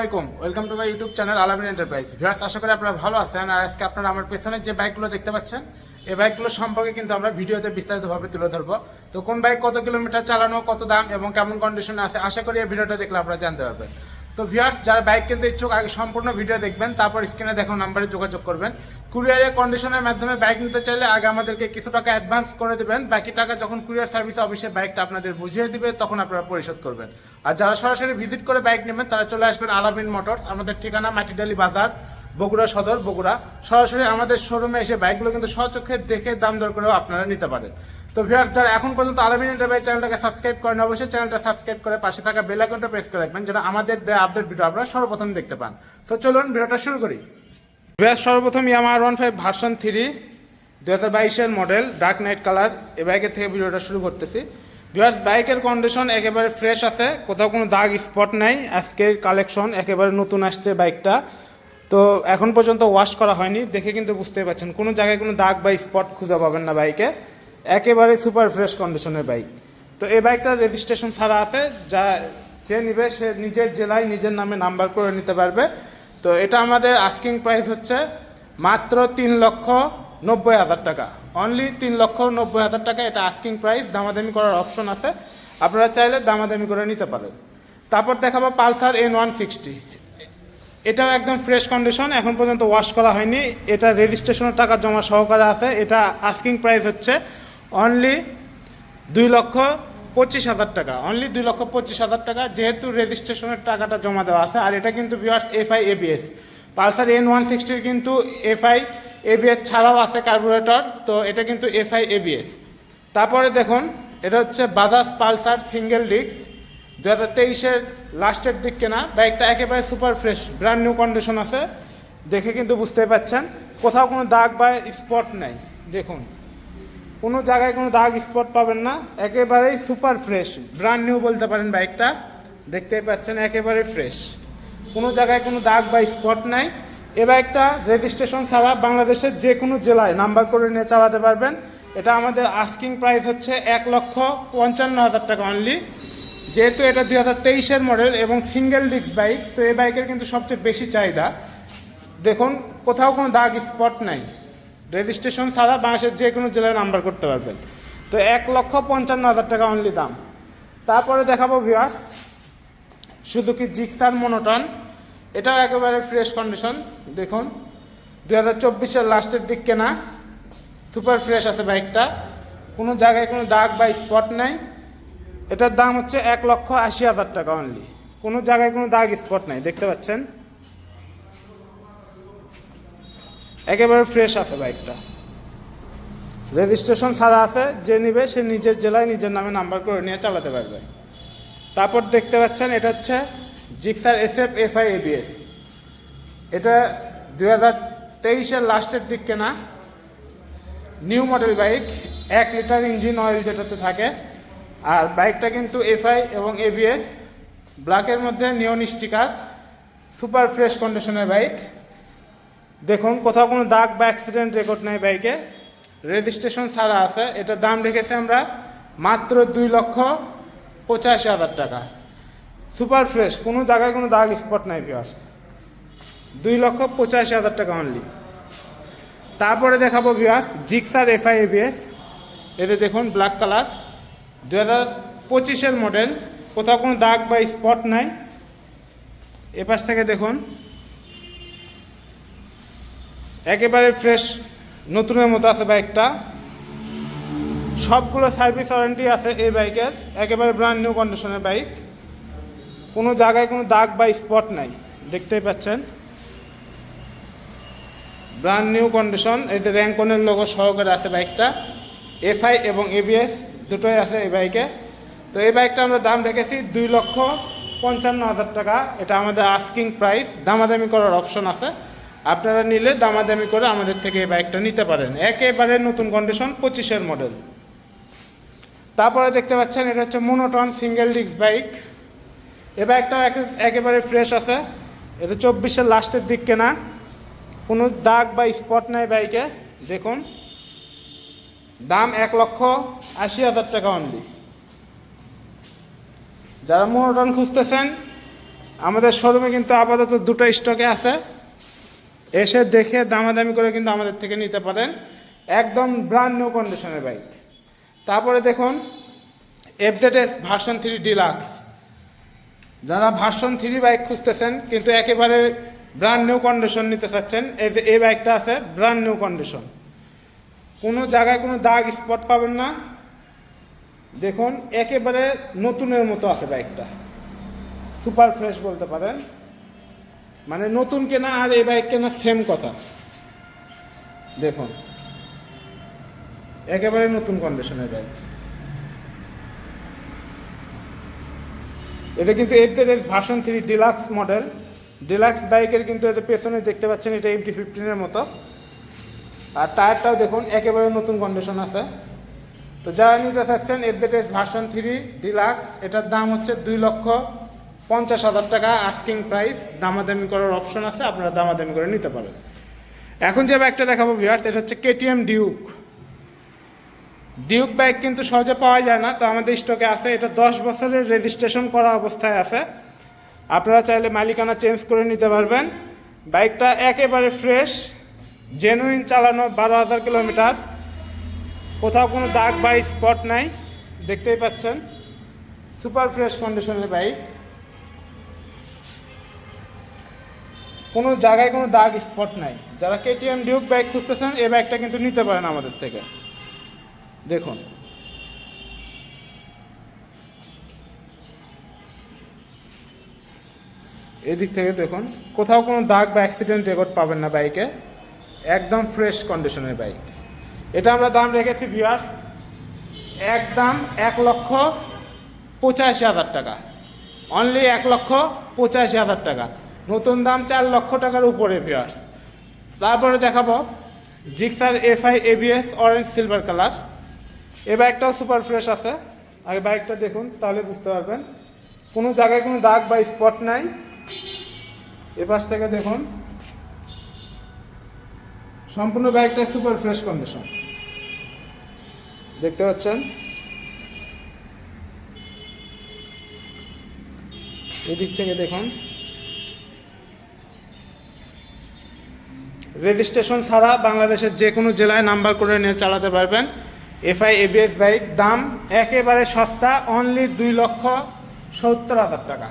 আলাইকুম। Welcome to my YouTube channel Alamin enterprise viewers আশা করি আপনারা ভালো আছেন। আর আজকে আপনারা আমার পেছনে যে বাইকগুলো দেখতে পাচ্ছেন, এই বাইকগুলো সম্পর্কে কিন্তু আমরা ভিডিওতে বিস্তারিতভাবে তুলে ধরবো। তো কোন বাইক কত কিলোমিটার চালানো, কত দাম এবং কেমন কন্ডিশনে আছে, আশা করি এই ভিডিওটা দেখলে আপনারা জানতে পারবেন। তো ভিউয়ার্স যারা বাইক কিনতে ইচ্ছুক, আগে সম্পূর্ণ ভিডিও দেখবেন, তারপর স্ক্রিনে দেখো নাম্বারে যোগাযোগ করবেন। কুরিয়ারে কন্ডিশনের মাধ্যমে বাইক নিতে চাইলে আগে আমাদেরকে কিছু টাকা অ্যাডভান্স করে দেবেন। বাকি টাকা যখন কুরিয়ার সার্ভিস অফিসে বাইকটা আপনাদের বুঝিয়ে দিবে, তখন আপনারা পরিশোধ করবেন। আর যারা সরাসরি ভিজিট করে বাইক নেবেন, তারা চলে আসবেন আলামিন মোটরস আমাদের ঠিকানা মাটিডালি বাজার বগুড়া সদর, বগুড়া। সরাসরি আমাদের শোরুমে এসে বাইকগুলো কিন্তু স্বচক্ষে দেখে দাম দর করেও আপনারা নিতে পারেন। তো ভিউয়ার্স যারা এখন পর্যন্ত আলামিন এন্টারপ্রাইজ চ্যানেলটাকে সাবস্ক্রাইব করেন অবশ্যই চ্যানেলটা সাবস্ক্রাইব করে পাশে থাকা বেল আইকনটা প্রেস করে রাখবেন, যেন আমাদের দেওয়া আপডেট ভিডিও আপনারা সর্বপ্রথম দেখতে পান। তো চলুন ভিডিওটা শুরু করি। ভিউয়ার্স সর্বপ্রথম Yamaha one five version three দু হাজার বাইশের মডেল ডার্ক নাইট কালার এ বাইকের থেকে ভিডিওটা শুরু করতেছি। ভিউয়ার্স বাইকের কন্ডিশন একেবারে ফ্রেশ আছে, কোথাও কোনো দাগ স্পট নাই, আজকের কালেকশন একেবারে নতুন আসছে বাইকটা তো এখন পর্যন্ত ওয়াশ করা হয়নি, দেখে কিন্তু বুঝতে পারছেন। কোনো জায়গায় কোনো দাগ বা স্পট খুঁজে পাবেন না বাইকে একেবারে সুপার ফ্রেশ কন্ডিশনের বাইক তো এই বাইকটার রেজিস্ট্রেশন ছাড়া আছে, যা যে নিবে সে নিজের জেলায় নিজের নামে নাম্বার করে নিতে পারবে। তো এটা আমাদের আস্কিং প্রাইস হচ্ছে মাত্র তিন লক্ষ নব্বই হাজার টাকা। অনলি তিন লক্ষ নব্বই হাজার টাকা এটা আস্কিং প্রাইস দামাদামি করার অপশন আছে। আপনারা চাইলে দামাদামি করে নিতে পারেন। তারপর দেখাবো পালসার এন ওয়ান সিক্সটি এটাও একদম ফ্রেশ কন্ডিশন এখন পর্যন্ত ওয়াশ করা হয়নি। এটা রেজিস্ট্রেশনের টাকা জমা সহকারে আছে। এটা আস্কিং প্রাইস হচ্ছে অনলি দুই লক্ষ পঁচিশ হাজার টাকা। অনলি দুই লক্ষ পঁচিশ হাজার টাকা, যেহেতু রেজিস্ট্রেশনের টাকাটা জমা দেওয়া আছে। আর এটা কিন্তু viewers FI ABS Pulsar N one সিক্সটির কিন্তু এফআই এবিএস ছাড়াও আছে কার্বোরেটর তো এটা কিন্তু এফআই এবিএস তারপরে দেখুন, এটা হচ্ছে বাজাজ পালসার সিঙ্গেল ডিস্ক দু হাজার তেইশের লাস্টের দিক কেনা। বাইকটা একেবারে super fresh brand new condition আছে। দেখে কিন্তু বুঝতেই পাচ্ছেন। কোথাও কোনো দাগ বা স্পট নাই। দেখুন, কোনো জায়গায় কোনো দাগ স্পট পাবেন না। একেবারেই সুপার ফ্রেশ ব্র্যান্ড নিউ বলতে পারেন বাইকটা। দেখতেই পাচ্ছেন, একেবারে ফ্রেশ। কোনো জায়গায় কোনো দাগ বা স্পট নাই। এ বাইকটা রেজিস্ট্রেশন ছাড়া বাংলাদেশের যে কোনো জেলায় নাম্বার করে নিয়ে চালাতে পারবেন। এটা আমাদের আস্কিং প্রাইস হচ্ছে এক লক্ষ পঞ্চান্ন হাজার টাকা অনলি যেহেতু এটা দুই হাজার তেইশের মডেল এবং সিঙ্গেল ডিস্ক বাইক তো এই বাইকের কিন্তু সবচেয়ে বেশি চাহিদা। দেখুন, কোথাও কোনো দাগ স্পট নাই। রেজিস্ট্রেশন ছাড়া বাংলাদেশের যে কোনো জেলায় নাম্বার করতে পারবেন। তো এক লক্ষ পঞ্চান্ন হাজার টাকা অনলি দাম। তারপরে দেখাবো ভিউয়ার্স শুধু কি জিক্সার মনোটন এটাও একেবারে ফ্রেশ কন্ডিশন দেখুন, দুই হাজার চব্বিশের লাস্টের দিক কেনা। সুপার ফ্রেশ আছে বাইকটা কোনো জায়গায় কোনো দাগ বা স্পট নাই। এটার দাম হচ্ছে এক লক্ষ আশি হাজার টাকা অনলি কোনো জায়গায় কোনো দাগ স্পট নাই, দেখতে পাচ্ছেন? একেবারে ফ্রেশ আছে বাইকটা। রেজিস্ট্রেশন ছাড়া আছে, যে নিবে সে নিজের জেলায় নিজের নামে নাম্বার করে নিয়ে চালাতে পারবে। তারপর দেখতে পাচ্ছেন, এটা হচ্ছে Gixxer S F F I ABS এটা দুই হাজার তেইশের লাস্টের দিক কেনা। নিউ মডেল বাইক এক লিটার ইঞ্জিন অয়েল যেটাতে থাকে আর বাইকটা কিন্তু এফআই এবং এবিএস ব্ল্যাকের মধ্যে নিয়ন স্টিকার সুপার ফ্রেশ কন্ডিশনের বাইক দেখুন, কোথাও কোনো দাগ বা অ্যাক্সিডেন্ট রেকর্ড নেই বাইকে রেজিস্ট্রেশন ছাড়া আছে। এটার দাম রেখেছি আমরা মাত্র দুই লক্ষ পঁচাশি হাজার টাকা। সুপার ফ্রেশ কোনো জায়গায় কোনো দাগ স্পট নাই পিয়ার্স দুই লক্ষ পঁচাশি হাজার টাকা অনলি তারপরে দেখাবো ভিউয়ার্স জিক্সার এফআই এবিএস এতে দেখুন ব্ল্যাক কালার দু হাজার পঁচিশের মডেল কোথাও কোনো দাগ বা স্পট নাই। এপাশ থেকে দেখুন। একেবারে ফ্রেশ নতুনের মতো আছে বাইকটা সবগুলো সার্ভিস ওয়ারেন্টি আছে এই বাইকের একেবারে ব্র্যান্ড নিউ কন্ডিশনের বাইক কোনো জায়গায় কোনো দাগ বা স্পট নাই। দেখতেই পাচ্ছেন। ব্র্যান্ড নিউ কন্ডিশন এই যে র্যাঙ্কনের লোগো সহকারে আছে বাইকটা এফআই এবং এবিএস দুটোই আছে এই বাইকে তো এই বাইকটা আমরা দাম রেখেছি দুই লক্ষ পঞ্চান্ন হাজার টাকা। এটা আমাদের আস্কিং প্রাইস দামাদামি করার অপশন আছে। আপনারা নিলে দামাদামি করে আমাদের থেকে এই বাইকটা নিতে পারেন। একেবারে নতুন কন্ডিশন পঁচিশের মডেল তারপরে দেখতে পাচ্ছেন, এটা হচ্ছে মোনোটন সিঙ্গেল ডিস্ক বাইক এ বাইকটা একেবারে ফ্রেশ আছে। এটা চব্বিশের লাস্টের দিক কেনা। কোনো দাগ বা স্পট নাই বাইকে দেখুন। দাম এক লক্ষ আশি হাজার টাকা অনলি যারা মোনোটন খুঁজতেছেন, আমাদের শোরুমে কিন্তু আপাতত দুটো স্টকে আছে। এসে দেখে দামাদামি করে কিন্তু আমাদের থেকে নিতে পারেন। একদম ব্র্যান্ড নিউ কন্ডিশনের বাইক তারপরে দেখুন এফজেডএস ভার্সন থ্রি ডিলাক্স যারা ভার্সন থ্রি বাইক খুঁজতেছেন, কিন্তু একেবারে ব্র্যান্ড নিউ কন্ডিশন নিতে চাচ্ছেন, এই যে, এই বাইকটা আছে ব্র্যান্ড নিউ কন্ডিশন কোনো জায়গায় কোনো দাগ স্পট পাবেন না। দেখুন, একেবারে নতুনের মতো আছে বাইকটা সুপার ফ্রেশ বলতে পারেন। মানে নতুন কেনা আর এই বাইক কেনা সেম কথা। দেখুন, একেবারে নতুন কন্ডিশনের বাইক এটা কিন্তু FZS version three deluxe model deluxe বাইকের কিন্তু এতে পেছনে দেখতে পাচ্ছেন, এটা এমটি ফিফটিনের মতো। আর টায়ারটাও দেখুন, একেবারে নতুন কন্ডিশন আছে। তো যারা নিতে চাচ্ছেন এফজেডএস ভার্সন থ্রি ডিলাক্স এটার দাম হচ্ছে দুই লক্ষ পঞ্চাশ হাজার টাকা আস্কিং প্রাইস দামাদামি করার অপশন আছে, আপনারা দামাদামি করে নিতে পারেন। এখন যে বাইকটা দেখাবো ভিউয়ার্স এটা হচ্ছে কেটিএম ডিউক ডিউক বাইক কিন্তু সহজে পাওয়া যায় না, তো আমাদের স্টকে আছে, এটা দশ বছরের রেজিস্ট্রেশন করা অবস্থায় আছে। আপনারা চাইলে মালিকানা চেঞ্জ করে নিতে পারবেন। বাইকটা একেবারে ফ্রেশ জেনুইন চালানো বারো হাজার কিলোমিটার। কোথাও কোনো দাগ বা স্পট নাই, দেখতেই পাচ্ছেন। সুপার ফ্রেশ কন্ডিশনের বাইক কোনো জায়গায় কোনো দাগ স্পট নাই। যারা কেটিএম ডিউক বাইক খুঁজতেছেন, এই বাইকটা কিন্তু নিতে পারেন আমাদের থেকে। দেখুন। এদিক থেকে দেখুন, কোথাও কোনো দাগ বা অ্যাক্সিডেন্ট রেকর্ড পাবেন না বাইকে একদম ফ্রেশ কন্ডিশনের বাইক এটা আমরা দাম রেখেছি ভিউয়ার্স একদম এক লক্ষ পঁচাশি হাজার টাকা। অনলি এক লক্ষ পঁচাশি হাজার টাকা। নতুন দাম চার লক্ষ টাকার উপরে ভিউয়ার্স তারপরে দেখাবো Gixxer FI ABS orange silver colour এ বাইকটাও সুপার ফ্রেশ আছে। আগে বাইকটা দেখুন, তাহলে বুঝতে পারবেন। কোনো জায়গায় কোনো দাগ বা স্পট নাই। এ পাশ থেকে দেখুন। সম্পূর্ণ বাইকটা সুপার ফ্রেশ কন্ডিশন। দেখতে পাচ্ছেন? এদিক থেকে দেখুন। রেজিস্ট্রেশন ছাড়া বাংলাদেশের যে কোনো জেলায় নাম্বার করে নিয়ে চালাতে পারবেন। এফআই, এবিএস বাইক, দাম একেবারে সস্তা অনলি দুই লক্ষ সত্তর হাজার টাকা।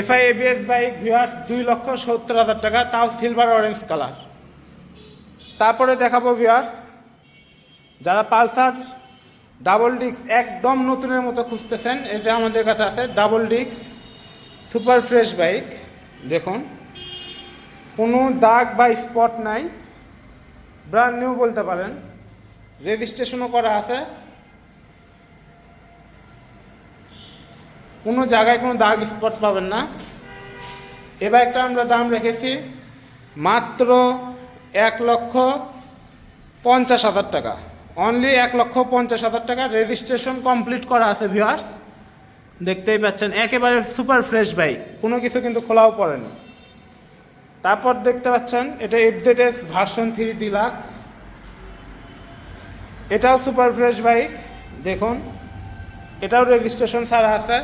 এফআই, এবিএস বাইক ভিউয়ার্স দুই লক্ষ সত্তর হাজার টাকা, তাও সিলভার অরেঞ্জ কালার তারপরে দেখাবো ভিউয়ার্স যারা পালসার ডাবল ডিক্স একদম নতুনের মতো খুঁজতেছেন, এই যে আমাদের কাছে আছে ডাবল ডিক্স সুপার ফ্রেশ বাইক দেখুন। কোনো দাগ বা স্পট নাই ব্র্যান্ড নিউ বলতে পারেন। রেজিস্ট্রেশনও করা আছে। কোনো জায়গায় কোনো দাগ স্পট পাবেন না। এ বাইকটা আমরা দাম রেখেছি মাত্র এক লক্ষ পঞ্চাশ হাজার টাকা। অনলি এক লক্ষ পঞ্চাশ হাজার টাকা রেজিস্ট্রেশন কমপ্লিট করা আছে ভিউয়ার্স দেখতেই পাচ্ছেন, একেবারে সুপার ফ্রেশ বাইক কোনো কিছু কিন্তু খোলাও পড়েনি। তারপর দেখতে পাচ্ছেন, এটা এফজেডএস ভার্সন থ্রি ডিলাক্স এটাও সুপার ফ্রেশ বাইক দেখুন, এটাও রেজিস্ট্রেশন ছাড়া আছে।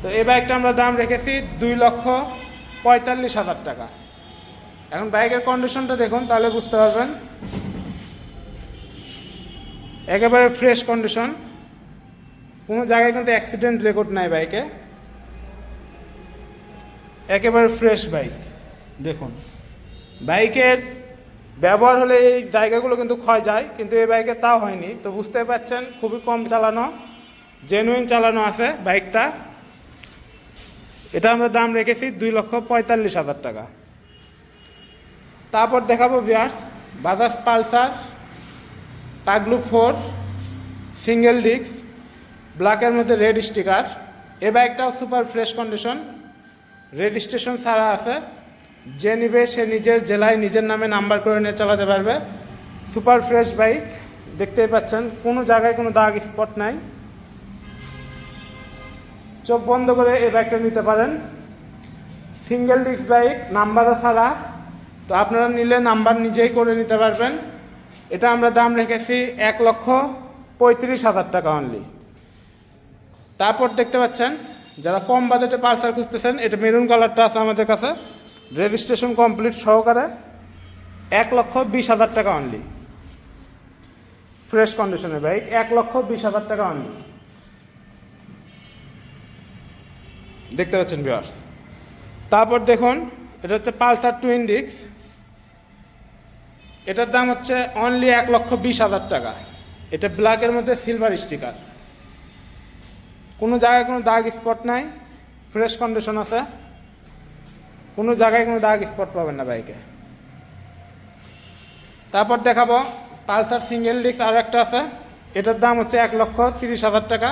তো এই বাইকটা আমরা দাম রেখেছি দুই লক্ষ পঁয়তাল্লিশ হাজার টাকা। এখন বাইকের কন্ডিশনটা দেখুন, তাহলে বুঝতে পারবেন। একেবারে ফ্রেশ কন্ডিশন কোনো জায়গায় কিন্তু অ্যাক্সিডেন্ট রেকর্ড নাই বাইকে। একেবারে ফ্রেশ বাইক দেখুন। বাইকের ব্যবহার হলে এই জায়গাগুলো কিন্তু ক্ষয় যায়, কিন্তু এই বাইকে তাও হয়নি। তো বুঝতে পারছেন, খুবই কম চালানো জেনুইন চালানো আছে বাইকটা। এটা আমরা দাম রেখেছি দুই লক্ষ পঁয়তাল্লিশ হাজার টাকা। তারপর দেখাবো বিয়ার্স বাজাজ পালসার টাগলু ফোর সিঙ্গেল ডিস্ক ব্ল্যাকের মধ্যে রেড স্টিকার এ বাইকটাও সুপার ফ্রেশ কন্ডিশন রেজিস্ট্রেশন ছাড়া আছে, যে নিবে সে নিজের জেলায় নিজের নামে নাম্বার করে নিয়ে চালাতে পারবে সুপার ফ্রেশ বাইক দেখতেই পাচ্ছেন, কোনো জায়গায় কোনো দাগ স্পট নাই। চোখ বন্ধ করে এই বাইকটা নিতে পারেন। সিঙ্গেল ডিস্ক বাইক নাম্বারও ছাড়া। তো আপনারা নিলে নাম্বার নিজেই করে নিতে পারবেন। এটা আমরা দাম রেখেছি এক লক্ষ পঁয়ত্রিশ হাজার টাকা অনলি তারপর দেখতে পাচ্ছেন, যারা কম বাজেটে পালসার খুঁজতেছেন, এটা মেরুন কালারটা আছে আমাদের কাছে। রেজিস্ট্রেশন কমপ্লিট সহকারে এক লক্ষ বিশ হাজার টাকা অনলি ফ্রেশ কন্ডিশনের বাইক এক লক্ষ বিশ হাজার টাকা অনলি দেখতে পাচ্ছেন বিয়ার্স তারপর দেখুন, এটা হচ্ছে পালসার টুইন ডিক্স এটার দাম হচ্ছে অনলি এক লক্ষ বিশ হাজার টাকা। এটা ব্ল্যাকের মধ্যে সিলভার স্টিকার কোনো জায়গায় কোনো দাগ স্পট নাই ফ্রেশ কন্ডিশন আছে। কোনো জায়গায় কোনো দাগ স্পট পাবেন না বাইকে তারপর দেখাবো পালসার সিঙ্গেল ডিস্ক আর একটা আছে। এটার দাম হচ্ছে এক লক্ষ তিরিশ হাজার টাকা।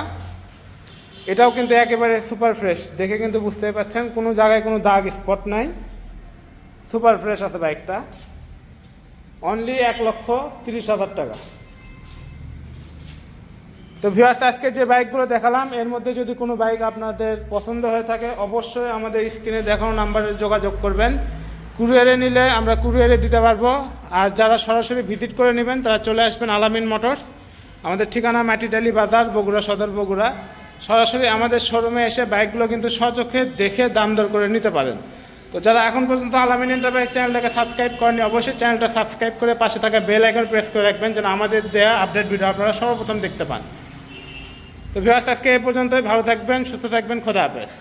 এটাও কিন্তু একেবারে সুপার ফ্রেশ দেখে কিন্তু বুঝতেই পারছেন কোনো জায়গায় কোনো দাগ স্পট নাই। সুপার ফ্রেশ আছে বাইকটা অনলি এক লক্ষ তিরিশ হাজার টাকা। তো ভিউয়ার্স আজকে যে বাইকগুলো দেখালাম, এর মধ্যে যদি কোনো বাইক আপনাদের পছন্দ হয়ে থাকে, অবশ্যই আমাদের স্ক্রিনে দেখানো নাম্বারে যোগাযোগ করবেন। কুরিয়ারে নিলে আমরা কুরিয়ারে দিতে পারব। আর যারা সরাসরি ভিজিট করে নেবেন, তারা চলে আসবেন আলামিন মোটরস আমাদের ঠিকানা মাটিডালি বাজার, বগুড়া সদর, বগুড়া। সরাসরি আমাদের শোরুমে এসে বাইকগুলো কিন্তু সচক্ষে দেখে দাম দর করে নিতে পারেন। তো যারা এখন পর্যন্ত আলামিন এন্টারপ্রাইজ চ্যানেলটাকে সাবস্ক্রাইব করেনি অবশ্যই চ্যানেলটা সাবস্ক্রাইব করে পাশে থাকা বেল আইকন প্রেস করে রাখবেন যেন আমাদের দেওয়া আপডেট ভিডিও আপনারা সর্বপ্রথম দেখতে পান। তো ভিউয়ার্স আজকে এ পর্যন্তই। ভালো থাকবেন, সুস্থ থাকবেন, খোদা হাফেজ।